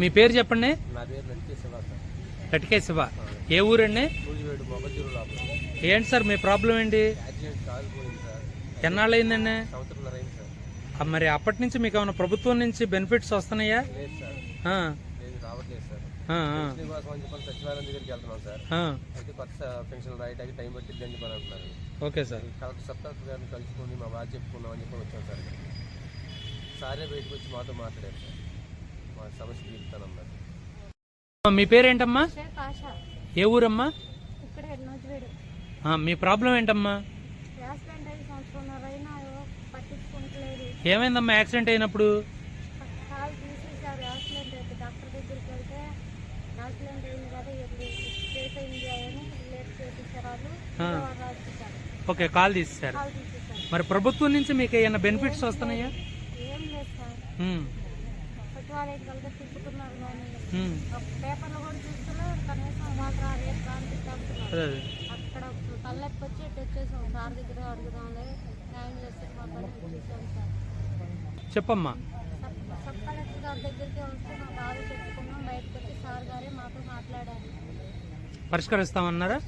మీ పేరు చెప్పండి? నా పేరు లలితే శివ. ఏ ఊరండి? ఏంటి సార్ మీ ప్రాబ్లం ఏంటి? ఎన్నాళ్ళు అయిందండి మరి అప్పటి నుంచి మీకు ఏమైనా ప్రభుత్వం నుంచి బెనిఫిట్స్ వస్తున్నాయా? Okay sir. కలెక్టర్ గారిని కలుసుకొని మా బాధ చెప్పుకున్నాం అని చెప్పి వచ్చాం సార్. ఇక్కడికి. సారే బయటకు వచ్చి మాతో మాట్లాడారు సార్. మా సమస్య తీరుతానన్నారు మీ పేరేంటమ్మా ఏ ఊరమ్మా? ఇక్కడ నూజివేడు ఆ, మీ ప్రాబ్లం ఏంటమ్మా? యాక్సిడెంట్ అయ్యి సంవత్సరంన్నర అయినా ఏవో పట్టించుకుంటలేదు. ఏమైందమ్మా యాక్సిడెంట్ అయినప్పుడు? కాలు తీసేసారు యాక్సిడెంట్ అయితే డాక్టర్ దగ్గరికి వెళ్తే యాక్సిడెంట్ అయింది కదా ఇది చేసేయండి అని లేట్ చేపించారు వాళ్ళు ఆ. విజయవాడ రాసిచ్చారు ఓకే కాల్ తీసేశారు. కాలు తీసేసారు మరి ప్రభుత్వం నుంచి మీకు ఏమైనా బెనిఫిట్స్ వస్తున్నాయా? ఏం లేదు సార్. ఉమ్, సచివాలయం కలిసి తిప్పుతున్నారు కానీ ఉమ్, ఒక పేపర్లో కూడా చూస్తున్నారు కనీసం మాకు రా రేపు రాని చెప్తున్నారు అదే అదే. అక్కడ తల్లెప్పి వచ్చి ఇటు వచ్చేసాం సార్ దగ్గర అడుగుదాంలే న్యాయం చేస్తే మా పని చూసాం సార్. చెప్పమ్మా. సబ్ సబ్ కలెక్టర్ గారి దగ్గరికి వస్తే మా బాధ చెప్పుకున్నాం బయటకు వచ్చి సార్ గారే మాతో మాట్లాడారు. పరిష్కరిస్తామన్నారా?